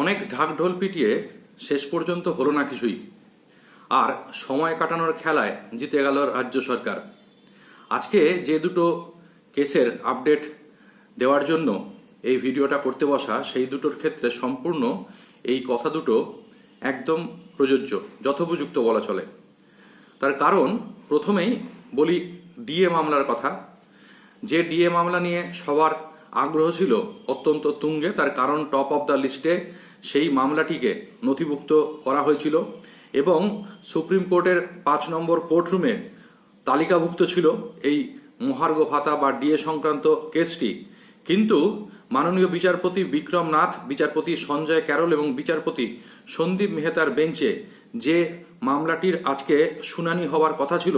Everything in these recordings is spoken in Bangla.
অনেক ঢাকঢোল পিটিয়ে শেষ পর্যন্ত হলো না কিছুই। আর সময় কাটানোর খেলায় জিতে গেল রাজ্য সরকার। আজকে যে দুটো কেসের আপডেট দেওয়ার জন্য এই ভিডিওটা করতে বসা, সেই দুটোর ক্ষেত্রে সম্পূর্ণ এই কথা দুটো একদম প্রযোজ্য, যথোপযুক্ত বলা চলে। তার কারণ প্রথমেই বলি ডিএ মামলার কথা। যে ডিএ মামলা নিয়ে সবার আগ্রহ ছিল অত্যন্ত তুঙ্গে, তার কারণ টপ অফ দ্য লিস্টে সেই মামলাটিকে নথিভুক্ত করা হয়েছিল এবং সুপ্রিম কোর্টের পাঁচ নম্বর কোর্টরুমে তালিকাভুক্ত ছিল এই মহার্ঘ ভাতা বা ডিএ সংক্রান্ত কেসটি। কিন্তু মাননীয় বিচারপতি বিক্রম নাথ বিচারপতি সঞ্জয় ক্যারল এবং বিচারপতি সন্দীপ মেহতার বেঞ্চে যে মামলাটির আজকে শুনানি হওয়ার কথা ছিল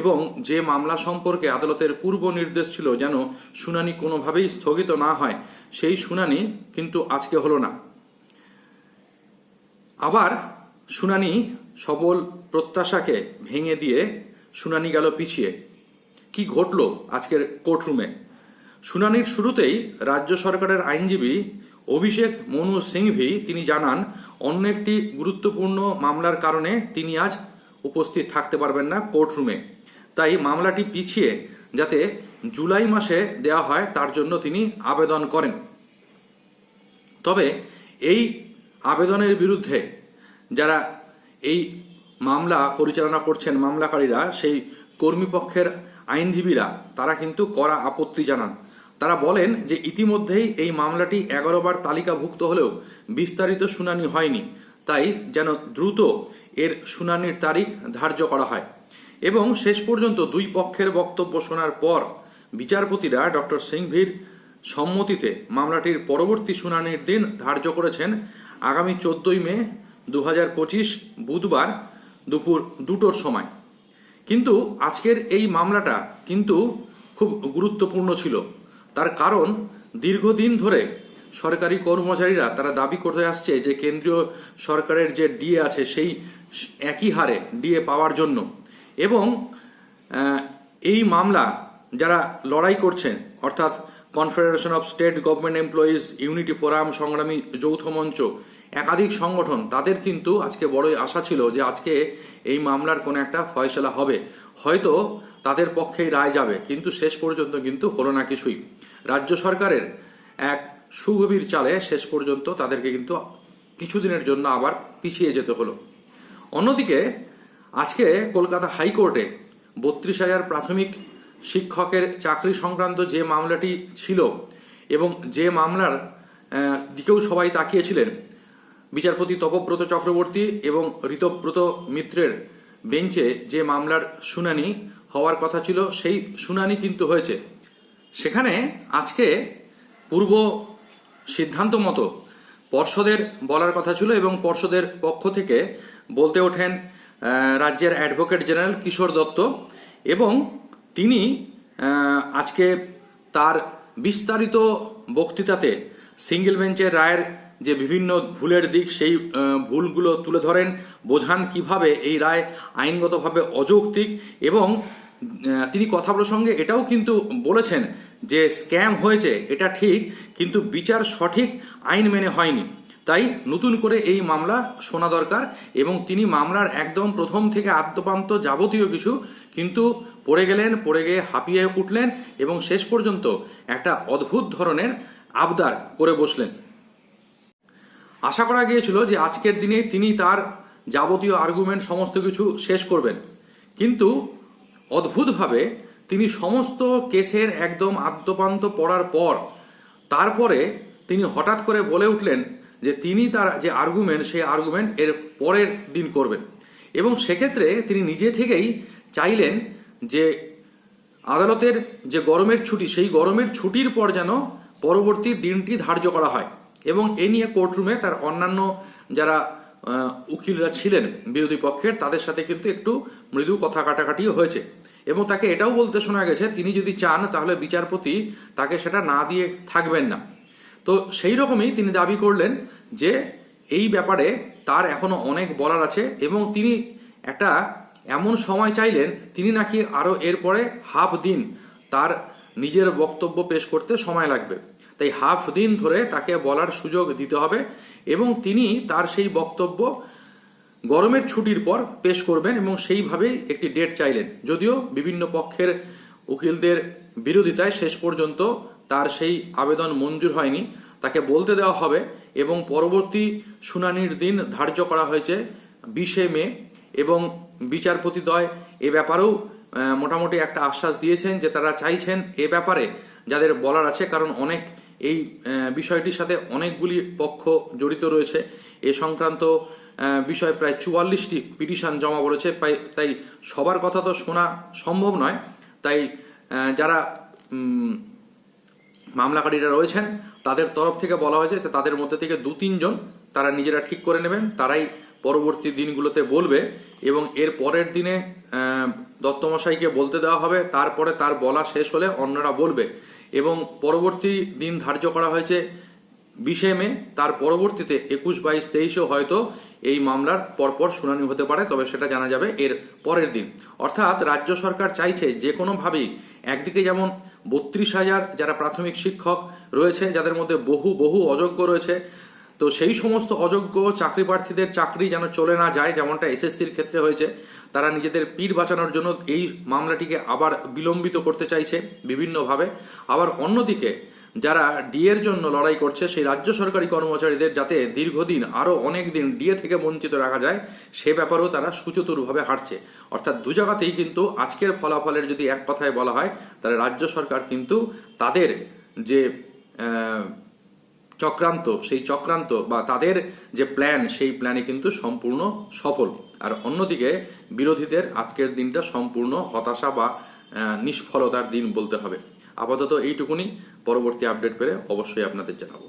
এবং যে মামলা সম্পর্কে আদালতের পূর্ব নির্দেশ ছিল যেন শুনানি কোনোভাবেই স্থগিত না হয়, সেই শুনানি কিন্তু আজকে হলো না। আবার শুনানি সবল প্রত্যাশাকে ভেঙে দিয়ে শুনানি গেল পিছিয়ে। কি ঘটল আজকের কোর্টরুমে? শুনানির শুরুতেই রাজ্য সরকারের আইনজীবী অভিষেক মনু সিংভি তিনি জানান অন্য একটি গুরুত্বপূর্ণ মামলার কারণে তিনি আজ উপস্থিত থাকতে পারবেন না কোর্টরুমে। তাই মামলাটি পিছিয়ে যাতে জুলাই মাসে দেওয়া হয়, তার জন্য তিনি আবেদন করেন। তবে এই আবেদনের বিরুদ্ধে যারা এই মামলা পরিচালনা করছেন মামলাকারীরা, সেই কর্মীপক্ষের আইনজীবীরা, তারা কিন্তু কড়া আপত্তি জানান। তারা বলেন যে ইতিমধ্যেই এই মামলাটি এগারো বার তালিকাভুক্ত হলেও বিস্তারিত শুনানি হয়নি, তাই যেন দ্রুত এর শুনানির তারিখ ধার্য করা হয়। এবং শেষ পর্যন্ত দুই পক্ষের বক্তব্য শোনার পর বিচারপতিরা ডক্টর সিংভির সম্মতিতে মামলাটির পরবর্তী শুনানির দিন ধার্য করেছেন আগামী চোদ্দই মে দু হাজার পঁচিশ বুধবার দুপুর দুটোর সময়। কিন্তু আজকের এই মামলাটা কিন্তু খুব গুরুত্বপূর্ণ ছিল। তার কারণ, দীর্ঘদিন ধরে সরকারি কর্মচারীরা তারা দাবি করতে আসছে যে কেন্দ্রীয় সরকারের যে ডিএ আছে সেই একই হারে ডিএ পাওয়ার জন্য। এবং এই মামলা যারা লড়াই করছেন, অর্থাৎ confederation of state government employees unity forum সংগ্রামী যৌথ মঞ্চ একাধিক সংগঠন, তাদের কিন্তু আজকে বড়ই আশা ছিল যে আজকে এই মামলার কোনো একটা ফয়সলা হবে। হয়তো তাদের পক্ষেই রায় যাবে, কিন্তু শেষ পর্যন্ত কিন্তু হলো না কিছুই। রাজ্য সরকারের এক সুগভীর চালে শেষ পর্যন্ত তাদেরকে কিন্তু কিছুদিনের জন্য আবার পিছিয়ে যেতে হলো। অন্যদিকে, আজকে কলকাতা হাইকোর্টে বত্রিশ হাজার প্রাথমিক শিক্ষকের চাকরি সংক্রান্ত যে মামলাটি ছিল এবং যে মামলার দিকেও সবাই তাকিয়েছিলেন বিচারপতি তপব্রত চক্রবর্তী এবং ঋতব্রত মিত্রের বেঞ্চে যে মামলার শুনানি হওয়ার কথা ছিল, সেই শুনানি কিন্তু হয়েছে। সেখানে আজকে পূর্ব সিদ্ধান্ত মতো পর্ষদের বলার কথা ছিল এবং পর্ষদের পক্ষ থেকে বলতে ওঠেন রাজ্যের অ্যাডভোকেট জেনারেল কিশোর দত্ত এবং তিনি আজকে তার বিস্তারিত বক্তৃতাতে সিঙ্গেল বেঞ্চের রায়ের যে বিভিন্ন ভুলের দিক সেই ভুলগুলো তুলে ধরেন, বোঝান কীভাবে এই রায় আইনগতভাবে অযৌক্তিক এবং তিনি কথা প্রসঙ্গে এটাও কিন্তু বলেছেন যে স্ক্যাম হয়েছে, এটা ঠিক, কিন্তু বিচার সঠিক আইন মেনে হয়নি। তাই নতুন করে এই মামলা শোনা দরকার এবং তিনি মামলার একদম প্রথম থেকে আদ্যপান্ত যাবতীয় কিছু কিন্তু পড়ে গেলেন, পড়ে গিয়ে হাঁপিয়ে উঠলেন এবং শেষ পর্যন্ত একটা অদ্ভুত ধরনের আবদার করে বসলেন। আশা করা গিয়েছিল যে আজকের দিনে তিনি তার যাবতীয় আর্গুমেন্ট সমস্ত কিছু শেষ করবেন। কিন্তু অদ্ভুতভাবে তিনি সমস্ত কেসের একদম আদ্যপান্ত পড়ার পর তারপরে তিনি হঠাৎ করে বলে উঠলেন যে তিনি তার যে আর্গুমেন্ট সেই আর্গুমেন্ট এর পরের দিন করবেন। এবং সেক্ষেত্রে তিনি নিজে থেকেই চাইলেন যে আদালতের যে গরমের ছুটি, সেই গরমের ছুটির পর যেন পরবর্তী দিনটি ধার্য করা হয়। এবং এ নিয়ে কোর্টরুমে তার অন্যান্য যারা উকিলরা ছিলেন বিরোধী পক্ষের, তাদের সাথে কিন্তু একটু মৃদু কথা কাটাকাটিও হয়েছে। এবং তাকে এটাও বলতে শোনা গেছে, তিনি যদি চান তাহলে বিচারপতি তাকে সেটা না দিয়ে থাকবেন না। তো সেই রকমই তিনি দাবি করলেন যে এই ব্যাপারে তার এখনও অনেক বলার আছে এবং তিনি একটা এমন সময় চাইলেন, তিনি নাকি আরও এরপরে হাফ দিন তার নিজের বক্তব্য পেশ করতে সময় লাগবে। তাই হাফ দিন ধরে তাকে বলার সুযোগ দিতে হবে এবং তিনি তার সেই বক্তব্য গরমের ছুটির পর পেশ করবেন এবং সেইভাবেই একটি ডেট চাইলেন। যদিও বিভিন্ন পক্ষের উকিলদের বিরোধিতায় শেষ পর্যন্ত তার সেই আবেদন মঞ্জুর হয়নি। তাকে বলতে দেওয়া হবে এবং পরবর্তী শুনানির দিন ধার্য করা হয়েছে বিশে মে এবং বিচারপতিদ্বয় এ ব্যাপারেও মোটামুটি একটা আশ্বাস দিয়েছেন যে তারা চাইছেন এ ব্যাপারে যাদের বলার আছে, কারণ অনেক এই বিষয়টির সাথে অনেকগুলি পক্ষ জড়িত রয়েছে। এ সংক্রান্ত বিষয়ে প্রায় চুয়াল্লিশটি পিটিশন জমা পড়েছে। তাই তাই সবার কথা তো শোনা সম্ভব নয়। তাই যারা মামলাকারীরা রয়েছেন, তাদের তরফ থেকে বলা হয়েছে যে তাদের মধ্যে থেকে দু তিনজন তারা নিজেরা ঠিক করে নেবেন। তারাই পরবর্তী দিনগুলোতে বলবে এবং এর পরের দিনে দত্তমশাইকে বলতে দেওয়া হবে, তারপরে তার বলা শেষ হলে অন্যরা বলবে। এবং পরবর্তী দিন ধার্য করা হয়েছে বিশে মে, তার পরবর্তীতে একুশ বাইশ তেইশেও হয়তো এই মামলার পরপর শুনানি হতে পারে, তবে সেটা জানা যাবে এর পরের দিন। অর্থাৎ রাজ্য সরকার চাইছে যে কোনোভাবেই একদিকে যেমন বত্রিশ হাজার যারা প্রাথমিক শিক্ষক রয়েছে, যাদের মধ্যে বহু বহু অযোগ্য রয়েছে তো সেই সমস্ত অযোগ্য চাকরি প্রার্থীদের চাকরি যেন চলে না যায়, যেমনটা এসএসসির ক্ষেত্রে হয়েছে, তারা নিজেদের পীর বাঁচানোর জন্য এই মামলাটিকে আবার বিলম্বিত করতে চাইছে বিভিন্নভাবে। আবার অন্যদিকে, যারা ডিএর জন্য লড়াই করছে, সেই রাজ্য সরকারি কর্মচারীদের যাতে দীর্ঘদিন আরও অনেক দিন ডিএ থেকে বঞ্চিত রাখা যায়, সে ব্যাপারেও তারা সুচতুরভাবে হাঁটছে। অর্থাৎ দু জায়গাতেই কিন্তু আজকের ফলাফলের যদি এক কথায় বলা হয়, তাহলে রাজ্য সরকার কিন্তু তাদের যে চক্রান্ত, সেই চক্রান্ত বা তাদের যে প্ল্যান সেই প্ল্যানে কিন্তু সম্পূর্ণ সফল। আর অন্যদিকে বিরোধীদের আজকের দিনটা সম্পূর্ণ হতাশা বা নিষ্ফলতার দিন বলতে হবে। আপাতত এইটুকুনি, পরবর্তী আপডেট পেলে অবশ্যই আপনাদের জানাব।